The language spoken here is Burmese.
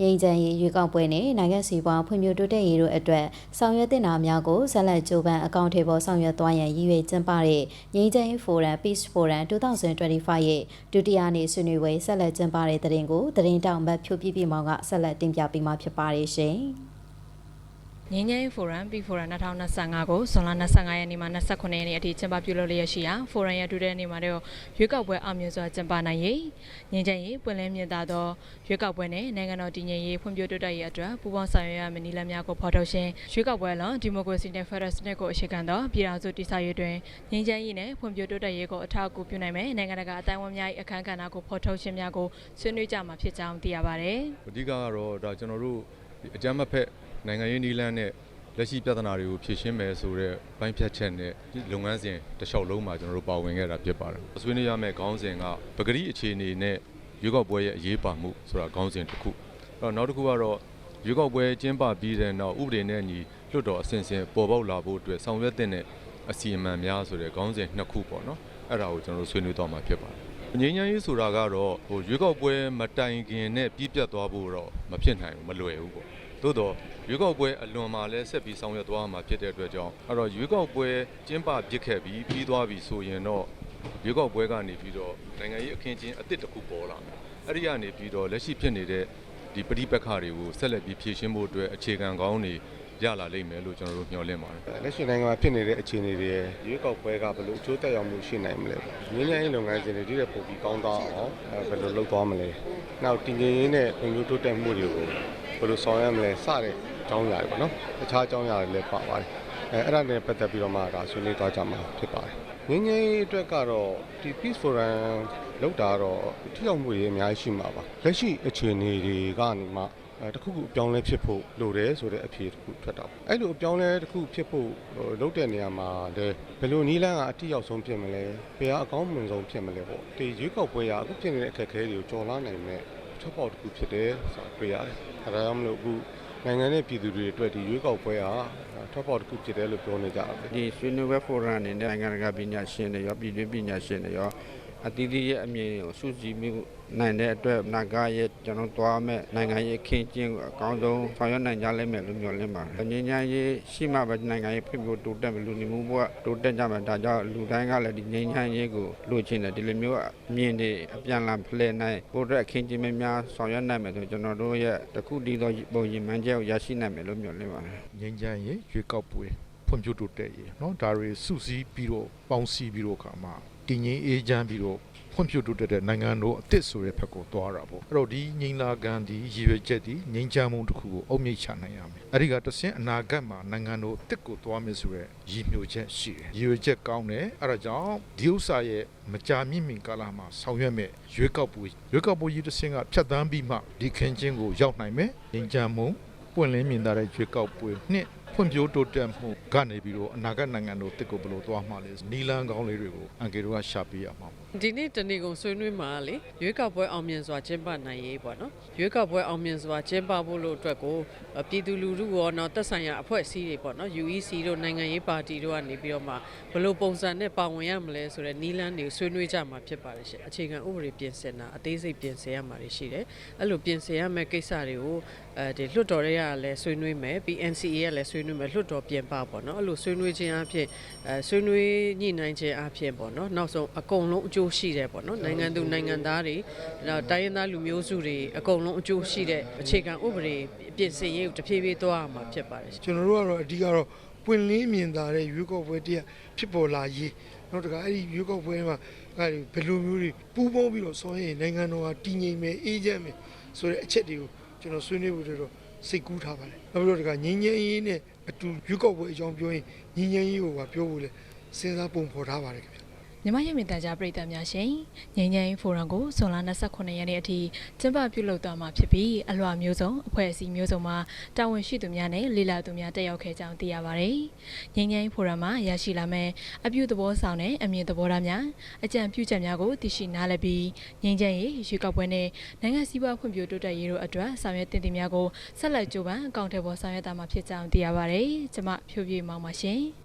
ငြိမ်းချမ်းရေးရွေးကောက်ပွဲနဲ့နိုင်ငံစီးပွားဖွံ့ဖြိုးတိုးတက်ရေးတို့အတွက်ဆောင်ရွက်တင်တာများကိုဆက်လက်ကြိုးပမ်းအကောင့်ထေပေါ်ဆောင်ရွက်သွားရန်ရည်ရွယ်ကျင်းပတဲ့ငြိမ်းချမ်းရေးဖိုရမ် Peace Forum 2025ရဲ့ဒုတိယနေ့ဆွေးနွေးပွဲဆက်လက်ကျင်းပတဲ့တဲ့ရင်ကိုသတင်းတောင်ဘတ်ဖြိုပြပြမောင်ကဆက်လက်တင်ပြပေးမှာဖြစ်ပါတယ်ရှင်။ ငင်းငင်းဖိုရမ်ပီဖိုရမ်2025ကိုဇွန်လ25ရက်နေ့မှ29ရက်နေ့အထိကျင်းပပြုလုပ်လျက်ရှိရာဖိုရမ်ရဲ့ဒုတိယနေ့မှာတော့ရွေးကောက်ပွဲအောင်မြင်စွာကျင်းပနိုင်ရေးငင်းချင်ရေးပွင့်လင်းမြင်သာသောရွေးကောက်ပွဲနဲ့နိုင်ငံတော်တည်ငြိမ်ရေးဖွံ့ဖြိုးတိုးတက်ရေးအတွက်ပူးပေါင်းဆောင်ရွက်ရမယ့်နည်းလမ်းများကိုဖော်ထုတ်ခြင်းရွေးကောက်ပွဲလွန်ဒီမိုကရေစီနဲ့ဖက်ဒရယ်စနစ်ကိုအခြေခံသောပြည်ထောင်စုတည်ဆောက်ရေးတွင်ငင်းချင်ရေးနဲ့ဖွံ့ဖြိုးတိုးတက်ရေးကိုအထောက်အကူပြုနိုင်မယ့်နိုင်ငံတကာအတိုင်းအဝန်များ၏အခမ်းကဏ္ဍကိုဖော်ထုတ်ခြင်းများကိုဆွေးနွေးကြမှာဖြစ်ကြောင်းသိရပါတယ်အဓိကကတော့ဒါကျွန်တော်တို့ဒီအကြမ်းမဖက် နိုင်ငံရေးနည်းလမ်းနဲ့လက်ရှိပြဿနာတွေကိုဖြေရှင်းမယ်ဆိုတဲ့ပိုင်းဖြတ်ချက်နဲ့ဒီလုပ်ငန်းစဉ်တစ်လျှောက်လုံးမှာကျွန်တော်တို့ပါဝင်ခဲ့တာဖြစ်ပါတယ်။ဆွေးနွေးရမယ့်ခေါင်းစဉ်ကပဂရိအခြေအနေနဲ့ရွေးကောက်ပွဲရဲ့အရေးပါမှုဆိုတာခေါင်းစဉ်တစ်ခု။အဲ့တော့နောက်တစ်ခုကတော့ရွေးကောက်ပွဲကျင်းပပြီးတဲ့နောက်ဥပဒေနဲ့ညီလွှတ်တော်အဆင့်ဆင့်ပေါ်ပေါက်လာဖို့အတွက်ဆောင်ရွက်တဲ့အစီအမံများဆိုတဲ့ခေါင်းစဉ်နှစ်ခုပေါ့နော်။အဲ့ဒါကိုကျွန်တော်တို့ဆွေးနွေးသွားမှာဖြစ်ပါတယ်။ငြိမ်းချမ်းရေးဆိုတာကတော့ဟိုရွေးကောက်ပွဲမတိုင်ခင်နဲ့ပြည့်ပြတ်သွားဖို့တော့မဖြစ်နိုင်ဘူးမလွယ်ဘူးပေါ့ သို့တော့ရွေးကောက်ပွဲအလွန်မှာလည်းဆက်ပြီးဆောင်ရွက်သွားမှာဖြစ်တဲ့အတွက်ကြောင့်အဲ့တော့ရွေးကောက်ပွဲကျင်းပပြစ်ခဲ့ပြီးပြီးသွားပြီဆိုရင်တော့ရွေးကောက်ပွဲကနေပြီးတော့နိုင်ငံရေးအခင်းချင်းအစ်စ်တစ်ခုပေါ်လာမယ်အဲ့ဒီကနေပြီးတော့လက်ရှိဖြစ်နေတဲ့ဒီပဋိပက္ခတွေကိုဆက်လက်ပြီးဖြေရှင်းဖို့အတွက်အခြေခံကောင်းတွေ ရလာလိမ့်မယ်လို့ကျွန်တော်တို့မျှော်လင့်ပါတယ်လက်ရှိနိုင်ငံမှာဖြစ်နေတဲ့အခြေအနေတွေရဲ့ရွေးကောက်ပွဲကဘယ်လိုအကျိုးသက်ရောက်မှုရှိနိုင်မလဲ။ငင်းငယ်ရေးလုပ်ငန်းစဉ်တွေဒီတဲ့ပုံပြီးကောင်းသွားအောင်အဲဘယ်လိုလုပ်သွားမလဲ။နောက်တည်ငြိမ်ရေးနဲ့ပုံမျိုးတိုးတက်မှုတွေကိုဘယ်လိုဆောင်ရွက်မလဲစတဲ့အကြောင်းအရာတွေပေါ့နော်။တခြားအကြောင်းအရာတွေလည်းပါပါတယ်။အဲအဲ့ဒါနဲ့ပတ်သက်ပြီးတော့မှဒါဆွေးနွေးသွားကြမှာဖြစ်ပါတယ်။ငင်းငယ်ရေးအတွက်ကတော့ဒီ Peace Forum လောက်တာတော့ထိရောက်မှုတွေအများကြီးရှိမှာပါ။လက်ရှိအခြေအနေတွေကနေမှအဲ တစ်ခုခုအပြောင်းလဲဖြစ်ဖို့လိုတယ်ဆိုတဲ့အဖြေတစ်ခုထွက်တာပေါ့အဲ့လိုအပြောင်းလဲတစ်ခုဖြစ်ဖို့ဟိုလုပ်တဲ့နေရာမှာလည်းဘယ်လိုနည်းလမ်းကအတိရောက်ဆုံးဖြစ်မလဲဘယ်ကအကောင်းမြင်ဆုံးဖြစ်မလဲပေါ့ဒီရွေးကောက်ပွဲရအခုဖြစ်နေတဲ့အခက်အခဲတွေကိုကျော်လွှားနိုင်မဲ့ထွက်ပေါက်တစ်ခုဖြစ်တယ်ဆိုတာတွေ့ရတယ်အဲဒါကြောင့်မလို့အခုနိုင်ငံနဲ့ပြည်သူတွေအတွက်ဒီရွေးကောက်ပွဲဟာထွက်ပေါက်တစ်ခုဖြစ်တယ်လို့ပြောနေကြတယ်ဒီဆွေးနွေးပွဲဖိုရမ်အနေနဲ့နိုင်ငံတကာပညာရှင်တွေရောပြည်တွင်းပညာရှင်တွေရော အသီးသီးရဲ့အမြင်ကိုစုစည်းမိနိုင်တဲ့အတွက်နာဂရဲ့ကျွန်တော်သွားမဲ့နိုင်ငံရေးအခင်းကျင်းကိုအကောင်းဆုံးဆောင်ရွက်နိုင်ကြလိမ့်မယ်လို့မျှော်လင့်ပါတယ်။ငြိမ်းချမ်းရေးရှိမှပဲနိုင်ငံရေးဖွံ့ဖြိုးတိုးတက်မယ်လူနေမှုဘဝတိုးတက်ကြမယ်ဒါကြောင့်လူတိုင်းကလည်းဒီငြိမ်းချမ်းရေးကိုလိုချင်တယ်ဒီလိုမျိုးအမြင်တွေအပြန်အလှန်ဖလှယ်နိုင်ပို့တဲ့အခင်းကျင်းများများဆောင်ရွက်နိုင်မယ်ဆိုကျွန်တော်တို့ရဲ့တခုတည်းသောပုံရင်မှန်းချက်ကိုရရှိနိုင်မယ်လို့မျှော်လင့်ပါတယ်။ ငြိမ်းချမ်းရေးရွေးကောက်ပွဲဖွံ့ဖြိုးတိုးတက်ရေးเนาะဒါတွေစုစည်းပြီးတော့ပေါင်းစည်းပြီးတော့ခါမှာ တည်ငြိမ်အေးချမ်းပြီးတော့ဖွံ့ဖြိုးတိုးတက်တဲ့နိုင်ငံတော်အသစ်ဆိုတဲ့ဘက်ကိုသွားတာပေါ့အဲ့တော့ဒီငြိမ်းလာခံဒီရည်ရွယ်ချက်ဒီငြိမ်းချမ်းမှုတစ်ခုကိုအုံမြင့်ချနိုင်ရမယ်အဲ့ဒီကတဆင့်အနာဂတ်မှာနိုင်ငံတော်အသစ်ကိုသွားမယ်ဆိုတဲ့ရည်မျိုးချက်ရှိတယ်ရည်ရွယ်ချက်ကောင်းတယ်အဲ့ဒါကြောင့်ဒီဥစ္စာရဲ့မကြာမြင့်မြင့်ကာလမှာဆောင်ရွက်မဲ့ရွေးကောက်ပွဲရွေးကောက်ပွဲကြီးတစ်ဆင့်ကဖြတ်သန်းပြီးမှဒီခင်းချင်းကိုရောက်နိုင်မယ်ငြိမ်းချမ်းမှုပွင့်လင်းမြင်သာတဲ့ရွေးကောက်ပွဲနှစ် ဖွံ့ဖြိုးတိုးတက်မှုကနေပြီးတော့အနာဂတ်နိုင်ငံတို့တစ်ကိုဘယ်လိုသွားမှလဲနီလန်းကောင်းလေးတွေကိုအန်ကေတို့ကရှာပေးရမှာပေါ့ဒီနေ့တနေ့ကုန်ဆွေးနွေးမှာလေရွေးကောက်ပွဲအောင်မြင်စွာကျင်းပနိုင်ရေးပေါ့နော်ရွေးကောက်ပွဲအောင်မြင်စွာကျင်းပဖို့လို့အတွက်ကိုအပြည်သူလူထုရောတော့တက်ဆိုင်ရာအဖွဲ့အစည်းတွေပေါ့နော် UEC တို့နိုင်ငံရေးပါတီတို့ကနေပြီးတော့မှဘယ်လိုပုံစံနဲ့ပါဝင်ရမလဲဆိုတဲ့နီးလန်းတွေကိုဆွေးနွေးကြမှာဖြစ်ပါတယ်ရှင်အခြေခံဥပဒေပြင်ဆင်တာအသေးစိတ်ပြင်ဆင်ရမှာတွေရှိတယ်အဲ့လိုပြင်ဆင်ရမယ့်ကိစ္စတွေကို အဲဒီလွှတ်တော်တွေကလည်းဆွေးနွေးမယ်ပြီး NCA ကလည်းဆွေးနွေးမယ်လွှတ်တော်ပြင်ပပေါ့နော်အဲ့လိုဆွေးနွေးခြင်းအဖြစ်အဲဆွေးနွေးညှိနှိုင်းခြင်းအဖြစ်ပေါ့နော်နောက်ဆုံးအကုန်လုံးအကျိုးရှိတယ်ပေါ့နော်နိုင်ငံသူနိုင်ငံသားတွေနောက်တိုင်းရင်းသားလူမျိုးစုတွေအကုန်လုံးအကျိုးရှိတဲ့အခြေခံဥပဒေပြင်ဆင်ရေးကိုတဖြည်းဖြည်းသွားရမှာဖြစ်ပါတယ်ကျွန်တော်တို့ကတော့အဓိကတော့ပွင့်လင်းမြင်သာတဲ့ရွေးကောက်ပွဲတရားဖြစ်ပေါ်လာရေးနောက်တကအဲ့ဒီရွေးကောက်ပွဲမှာအဲ့ဒီဘယ်လိုမျိုးတွေပူးပေါင်းပြီးတော့ဆောင်ရင်နိုင်ငံတော်ဟာတည်ငြိမ်မယ်အေးချမ်းမယ်ဆိုတဲ့အချက်တွေကို ကျွန်တော်ဆွေးနွေးဖို့တော့စိတ်ကူးထားပါတယ်နောက်ပြီးတော့တကငင်းငင်းရေးနဲ့အတူရွေးကောက်ပွဲအကြောင်းပြောရင်ငင်းငင်းရေးကိုပါပြောဖို့လဲစဉ်းစားပုံဖော်ထားပါတယ်ခင်ဗျ မြမရမြင့်တန်ကြားပရိသတ်များရှင်ငြိမ်းချမ်းရေးဖိုရမ်ကိုဇွန်လ29ရက်နေ့အထိကျင်းပပြုလုပ်သွားမှာဖြစ်ပြီးအလွှာမျိုးစုံအဖွဲ့အစည်းမျိုးစုံမှာတာဝန်ရှိသူများနဲ့လေလာသူများတက်ရောက်ခဲ့ကြောင်းသိရပါတယ်ငြိမ်းချမ်းရေးဖိုရမ်မှာရရှိလာမယ့်အပြုသဘောဆောင်တဲ့အမြင်သဘောထားများအကြံပြုချက်များကိုသိရှိနားလည်ပြီးငြိမ်းချမ်းရေးရွေးကောက်ပွဲနဲ့နိုင်ငံစည်းပွားဖွံ့ဖြိုးတိုးတက်ရေးတို့အတွက်ဆောင်ရွက်တင်တင်များကိုဆက်လက်ကြိုးပမ်းအကောင့်ထဲပေါ်ဆောင်ရွက်သွားမှာဖြစ်ကြောင်းသိရပါတယ်ကျွန်မဖြိုးပြမောင်ပါရှင်